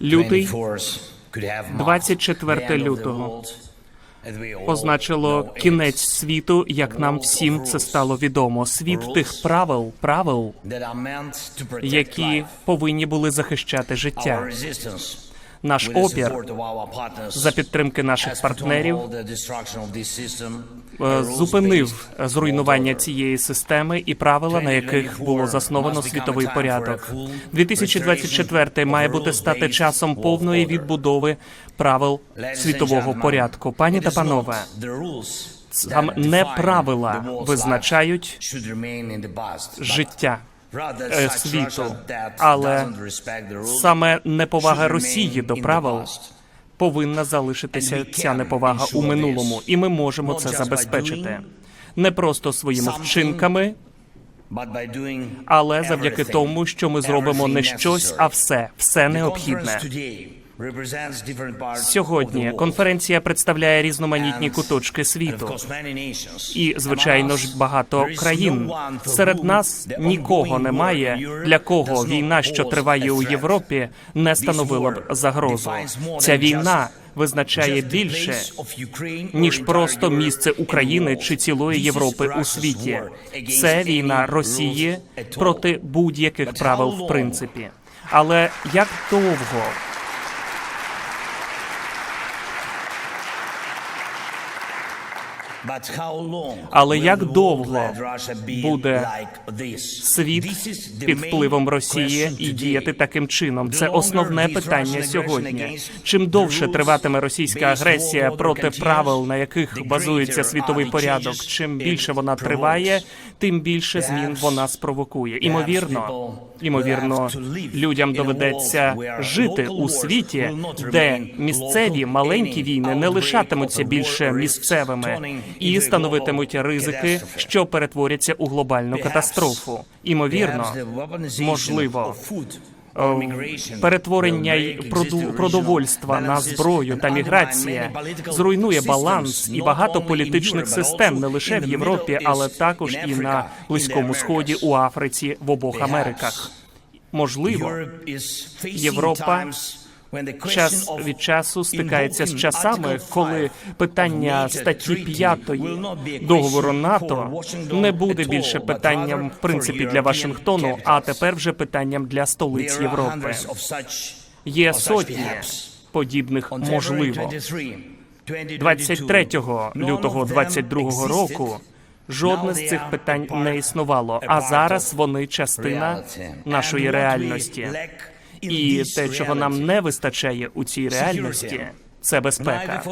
Лютий 24th could have marked 24 the end of the лютого позначило кінець світу, як нам всім це стало відомо. Світ тих правил, правил, які повинні були захищати життя. Наш опір за підтримки наших партнерів е, зупинив зруйнування цієї системи і правила, на яких було засновано світовий порядок. 2024 має бути стати часом повної відбудови правил світового порядку. Пані та панове, that не правила визначають життя світу, але саме неповага Росії до правил повинна залишитися ця неповага у минулому, і ми можемо це забезпечити. не просто своїми вчинками, але завдяки тому, що ми зробимо не щось, а все, все необхідне. Сьогодні конференція представляє різноманітні куточки світу. І, звичайно ж, багато країн. Серед нас нікого немає, для кого війна, що триває у. Європі, не становила б загрозу. Ця війна визначає більше, ніж просто місце України чи цілої Європи у світі. Це війна Росії проти будь-яких правил в принципі. Але як довго Але як довго буде світ під впливом Росії і діяти таким чином. Це основне питання сьогодні. Чим довше триватиме російська агресія проти правил, на яких базується світовий порядок, чим більше вона триває, тим більше змін вона спровокує. Імовірно, імовірно, людям доведеться жити у світі, де місцеві маленькі війни не лишатимуться більше місцевими і становитимуть ризики, що перетворяться у глобальну катастрофу. Імовірно, можливо, Е, перетворення продовольства на зброю та міграція зруйнує баланс і багато політичних систем не лише в Європі, але також і на Близькому. Сході, у Африці, в обох Америках. Можливо, Європа час від часу стикається з часами, коли питання статті Treaty 5 will not be a договору НАТО не буде більше питанням в принципі для Вашингтону, а тепер вже питанням для столиць Європи. Є сотні подібних можливо. 23, 23 лютого of them 22 року жодне з цих питань не існувало, а зараз вони частина нашої реальності. І те, чого нам не вистачає у цій реальності, це безпека.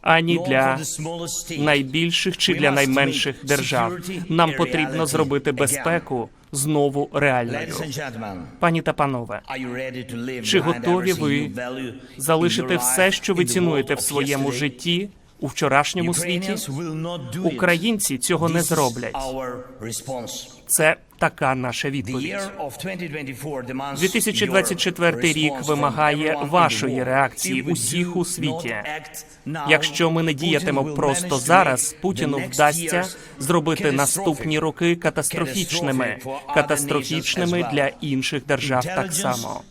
Ані для найбільших чи для найменших держав. Нам потрібно зробити безпеку знову реальною. Пані та панове, Чи готові ви залишити все, що ви цінуєте в своєму житті у вчорашньому світі? Українці цього не зроблять. Це така наша відповідь. year of 2024 demands 2024 your рік вимагає вашої реакції усіх у світі. Якщо ми не діятимо просто зараз, Путіну вдасться зробити наступні роки катастрофічними, катастрофічними для інших держав так само.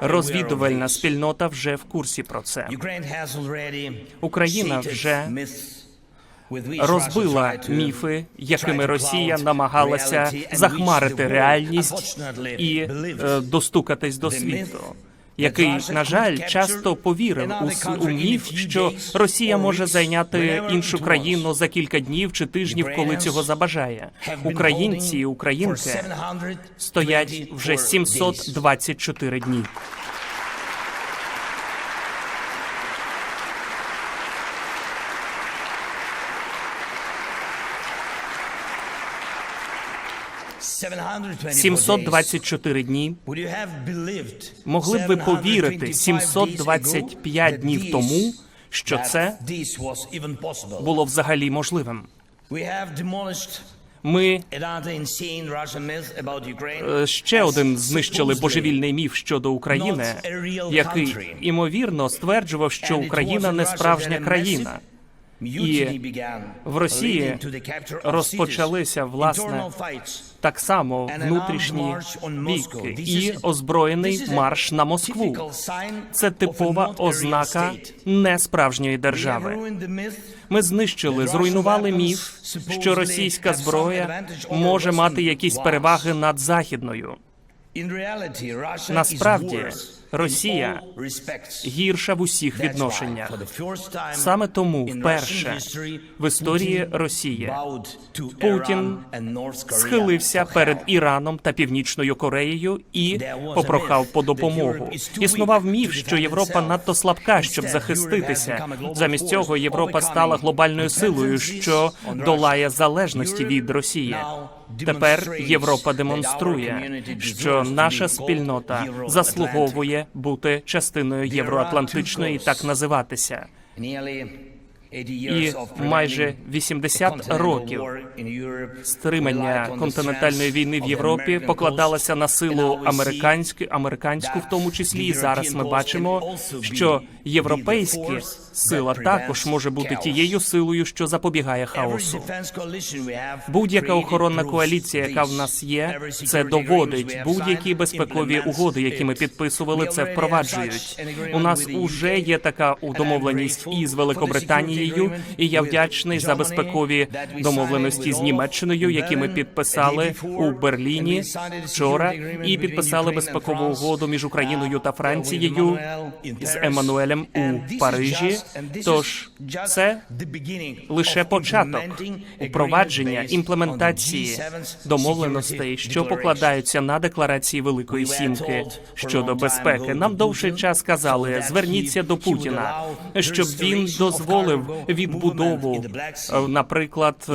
Розвідувальна спільнота вже в курсі про це. Україна вже розбила міфи, якими Росія намагалася захмарити реальність і е, достукатись до світу. Який, на жаль, часто повірив у, у міф, що Росія може зайняти іншу країну за кілька днів чи тижнів, коли цього забажає. Українці і українки стоять вже days. 724 дні. 724 дні. Могли б ви 725 повірити days 725 ago днів тому, що це було взагалі можливим? Ми. Е, Ще один знищили божевільний міф щодо України, який імовірно стверджував, що Україна не справжня країна. began, в Росії розпочалися власне так само внутрішні бійки і озброєний марш на Москву. Це типова ознака несправжньої держави. Ми знищили, зруйнували міф, що російська зброя може мати якісь переваги над західною. Насправді, Росія гірша в усіх відношеннях. Саме тому вперше в історії Росії Путін схилився перед Іраном та Північною Кореєю і попрохав по допомогу. Існував міф, що Європа надто слабка, щоб захиститися. Замість цього Європа стала глобальною силою, що долає залежності від Росії. Тепер Європа демонструє, що наша спільнота заслуговує бути частиною євроатлантичної так називатися. І майже 80 років стримання континентальної війни в Європі покладалося на силу американську, американську, в тому числі. І зараз ми бачимо, що європейська сила також може бути тією силою, що запобігає хаосу. Будь-яка охоронна коаліція, яка в нас є, це доводить. Будь-які безпекові угоди, які ми підписували, це впроваджують. У нас уже є така домовленість із Великобританією, і я вдячний за безпекові домовленості з Німеччиною, які ми підписали у Берліні вчора, і підписали безпекову угоду між Україною та Францією з Еммануелем у Парижі. Тож це лише початок упровадження імплементації домовленостей, що покладаються на декларації Великої Сімки щодо безпеки. Нам довший час казали, зверніться до Путіна, щоб він дозволив відбудову, наприклад,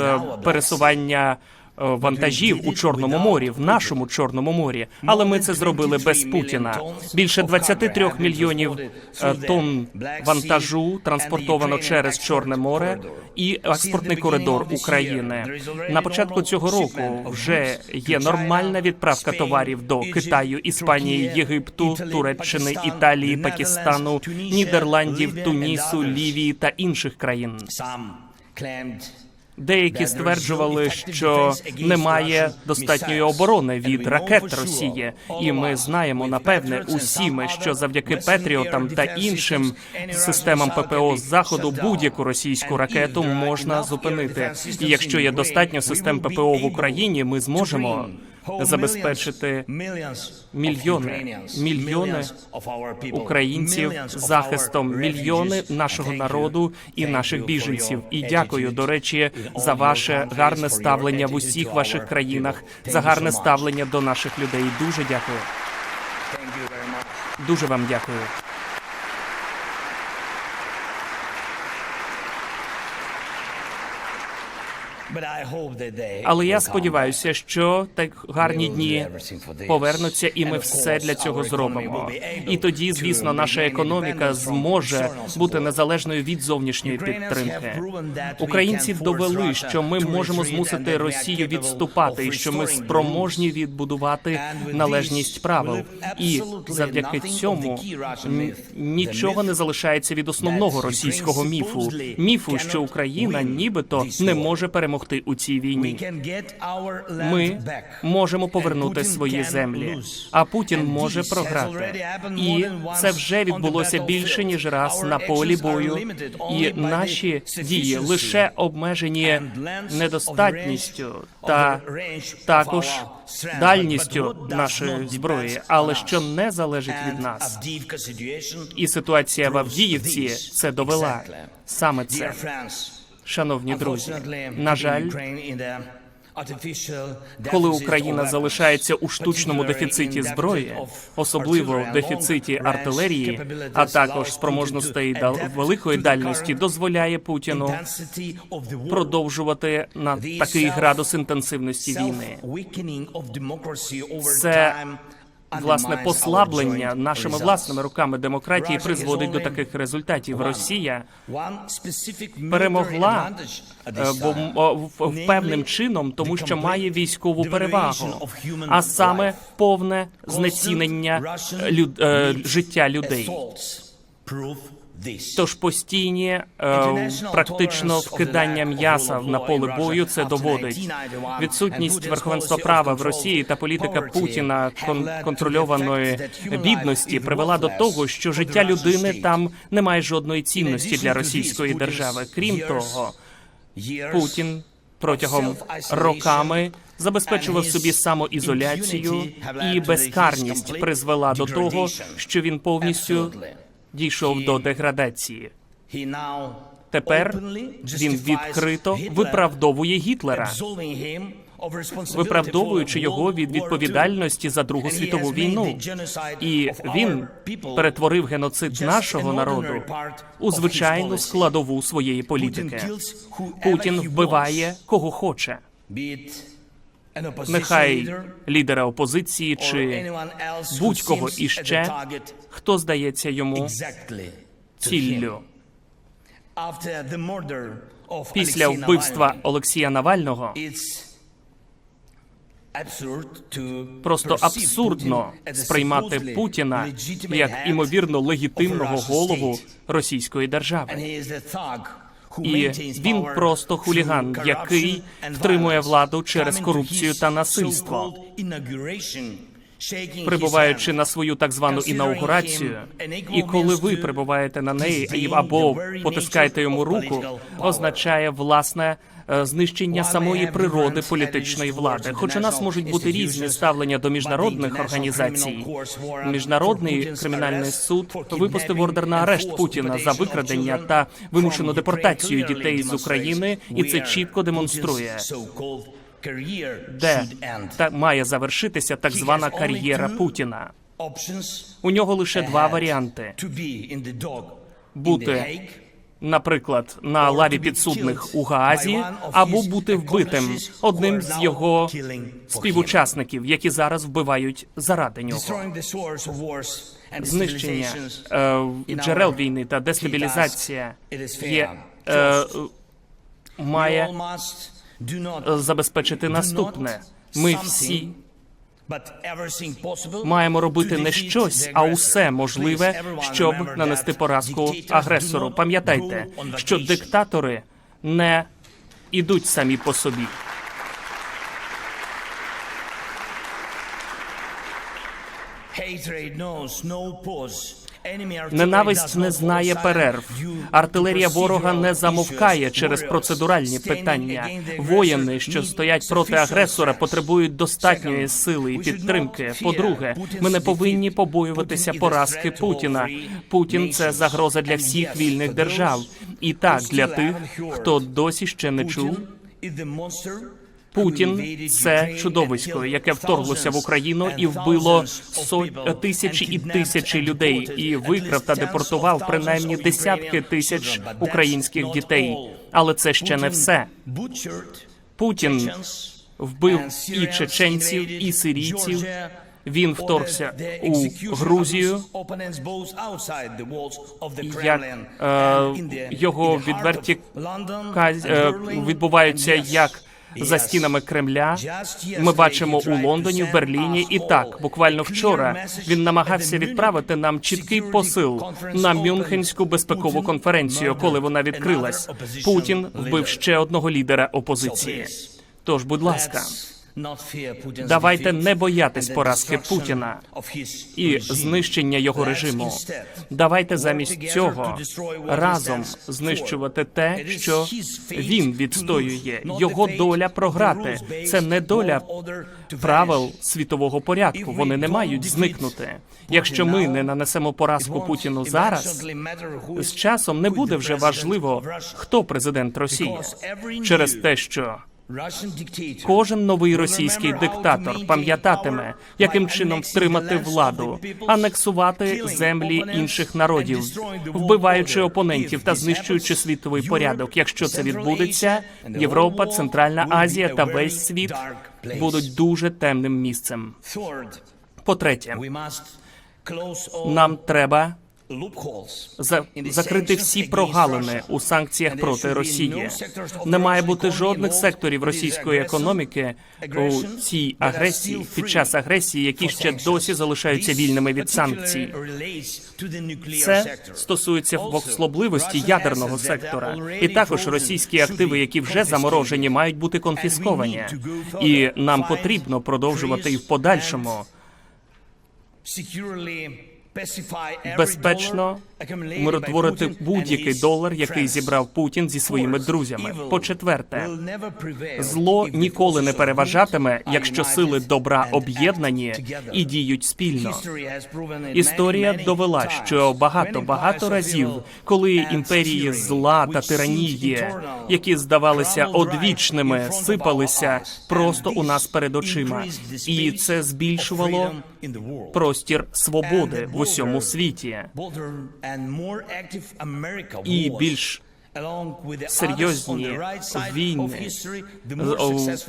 пересування. Е, Вантажів у Чорному морі, в нашому Чорному морі, але ми це зробили без Путіна. Більше 23 мільйонів е, тонн вантажу транспортовано через Чорне море і експортний коридор України. На початку цього року вже є нормальна відправка товарів до Китаю, Іспанії, Єгипту, Туреччини, Італії, Пакистану, Нідерландів, Тунісу, Лівії та інших країн. Деякі стверджували, що немає достатньої оборони від ракет Росії, і ми знаємо напевне усі ми, що завдяки Петріотам та іншим системам ППО з заходу будь-яку російську ракету можна зупинити. І якщо є достатньо систем ППО в Україні, ми зможемо забезпечити мільйони, мільйони українців захистом, мільйони нашого народу і наших біженців. І дякую, до речі, за ваше гарне ставлення в усіх ваших країнах, за гарне ставлення до наших людей. Дуже дякую. Дуже вам дякую. Але я сподіваюся, що так гарні дні повернуться, і ми все для цього зробимо. І тоді, звісно, наша економіка зможе бути незалежною від зовнішньої підтримки. Українці довели, що ми можемо змусити Росію відступати, і що ми спроможні відбудувати належність правил. І завдяки цьому нічого не залишається від основного російського міфу. міфу, що Україна нібито не може перемогти у цій війні. Ми можемо повернути свої землі, а Путін може програти. І це вже відбулося більше ніж раз на полі бою. І наші дії лише обмежені недостатністю та також дальністю нашої зброї, але що не залежить від нас. І ситуація в Авдіївці це довела саме це. Шановні друзі, на жаль, коли Україна залишається у штучному дефіциті зброї, особливо в дефіциті артилерії, а також спроможностей великої дальності, дозволяє Путіну продовжувати на такий градус інтенсивності війни. Це Власне послаблення нашими власними руками демократії призводить до таких результатів. Росія перемогла е, бо певним чином, тому що має військову перевагу, а саме повне знецінення люд, е, життя людей. Тож постійні е, практично вкидання м'яса на поле бою це доводить. Відсутність верховенства права в Росії та політика Путіна кон- контрольованої бідності привела до того, що життя людини там не має жодної цінності для російської держави. Крім того, Путін протягом роками забезпечував собі самоізоляцію і безкарність призвела до того, що він повністю дійшов до деградації. Тепер він відкрито виправдовує Гітлера, виправдовуючи його від відповідальності за Другу світову війну. І він перетворив геноцид нашого народу у звичайну складову своєї політики. Путін вбиває кого хоче, нехай лідера опозиції чи будь-кого іще, хто здається йому ціллю. Після вбивства Олексія Навального просто абсурдно сприймати Путіна як імовірно легітимного голову російської держави. І він просто хуліган, який втримує владу через корупцію та насильство. Прибуваючи на свою так звану інаугурацію, і коли ви прибуваєте на неї або потискаєте йому руку, означає власне е, знищення самої природи політичної влади. Хоч у нас можуть бути різні ставлення до міжнародних організацій. Міжнародний кримінальний суд випустив ордер на арешт Путіна за викрадення та вимушену депортацію дітей з України, і це чітко демонструє, де та має завершитися так звана кар'єра Путіна. У нього лише два варіанти: бути, наприклад, на лаві підсудних у Гаазі, або бути вбитим одним з його співучасників, які зараз вбивають заради нього. Знищення е, джерел війни та дестабілізація є е, має забезпечити наступне. Ми всі маємо робити не щось, а усе можливе, щоб нанести поразку агресору. Пам'ятайте, що диктатори не ідуть самі по собі. Ненависть не знає перерв. Артилерія ворога не замовкає через процедуральні питання. Воїни, що стоять проти агресора, потребують достатньої сили і підтримки. По-друге, ми не повинні побоюватися поразки Путіна. Путін це загроза для всіх вільних держав. І так для тих, хто досі ще не чув. Путін це чудовисько, яке вторглося в Україну і вбило сот... тисячі і тисячі людей, і викрав та депортував принаймні десятки тисяч українських дітей. Але це ще не все. Путін вбив і чеченців, і сирійців. Він вторгся у Грузію. Як е, його відверті е, відбуваються як за стінами Кремля. Ми бачимо у Лондоні, в Берліні. І так, буквально вчора він намагався відправити нам чіткий посил на Мюнхенську безпекову конференцію, коли вона відкрилась. Путін вбив ще одного лідера опозиції. Тож, будь ласка, давайте не боятись поразки Путіна і знищення його режиму. Давайте замість цього разом знищувати те, що він відстоює. Його доля програти. Це не доля правил світового порядку. Вони не мають зникнути. Якщо ми не нанесемо поразку Путіну зараз, з часом не буде вже важливо, хто президент Росії через те, що Кожен новий російський диктатор пам'ятатиме, яким чином втримати владу, анексувати землі інших народів, вбиваючи опонентів та знищуючи світовий порядок. Якщо це відбудеться, Європа, Центральна Азія та весь світ будуть дуже темним місцем. По третє, нам треба закрити всі прогалини у санкціях проти Росії. Не має бути жодних секторів російської економіки у цій агресії під час агресії, які ще досі залишаються вільними від санкцій. Це стосується Russian ядерного сектора. І також російські активи, які вже заморожені, мають бути конфісковані. І нам потрібно продовжувати і в подальшому безпечно dollar accumulated by Миротворити будь-який долар, який зібрав Путін зі своїми друзями. По-четверте, will never Зло ніколи не переважатиме, якщо сили добра об'єднані і діють спільно. Історія довела, що багато багато разів, коли імперії зла та тиранії, які здавалися одвічними, сипалися просто у нас перед очима, і це збільшувало простір свободи в усьому світі. І більш серйозні війни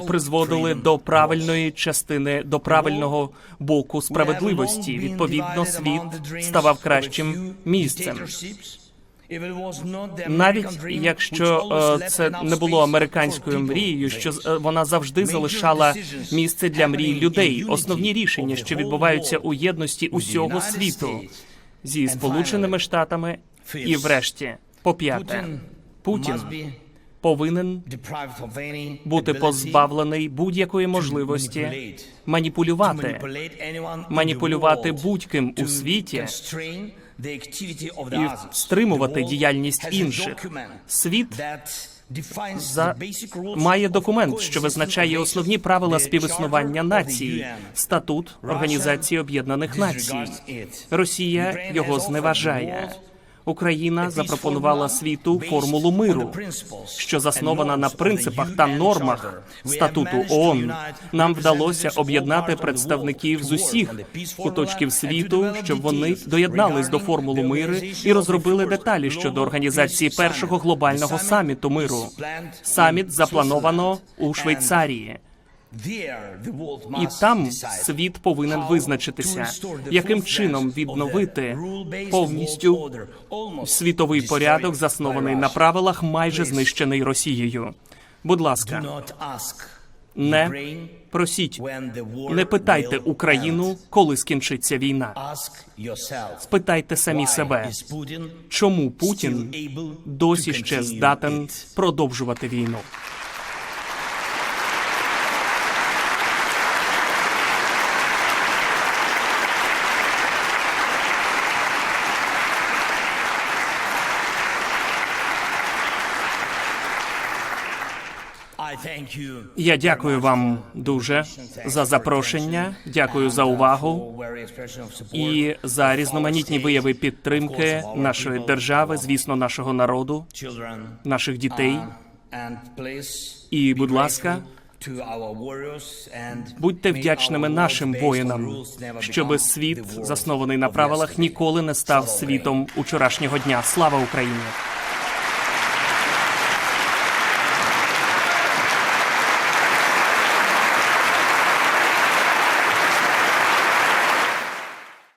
призводили до правильної частини, до правильного боку справедливості. Відповідно, світ ставав кращим місцем. Навіть якщо е, це не було американською мрією, що е, вона завжди залишала місце для мрій людей, основні рішення, що відбуваються у єдності усього світу зі Сполученими Штатами, і врешті, по п'яте, Путін повинен бути позбавлений будь-якої можливості маніпулювати, маніпулювати будь-ким у світі і стримувати діяльність інших. Світ за... має документ, що визначає основні правила співіснування нації, статут Організації Об'єднаних Націй. Росія його зневажає. Україна запропонувала світу формулу миру, що заснована на принципах та нормах статуту ООН. Нам вдалося об'єднати представників з усіх куточків світу, щоб вони доєднались до формули миру і розробили деталі щодо організації першого глобального саміту миру. Саміт заплановано у Швейцарії. І там світ повинен визначитися, яким чином відновити повністю світовий порядок, заснований на правилах, майже знищений Росією. Будь ласка, не просіть, не питайте Україну, коли скінчиться війна. Спитайте самі себе, чому Путін досі ще здатен продовжувати війну. Я дякую вам дуже за запрошення. Дякую за увагу і за різноманітні вияви підтримки нашої держави, звісно, нашого народу, наших дітей. І, будь ласка, будьте вдячними нашим воїнам, щоби світ, заснований на правилах, ніколи не став світом учорашнього дня. Слава Україні!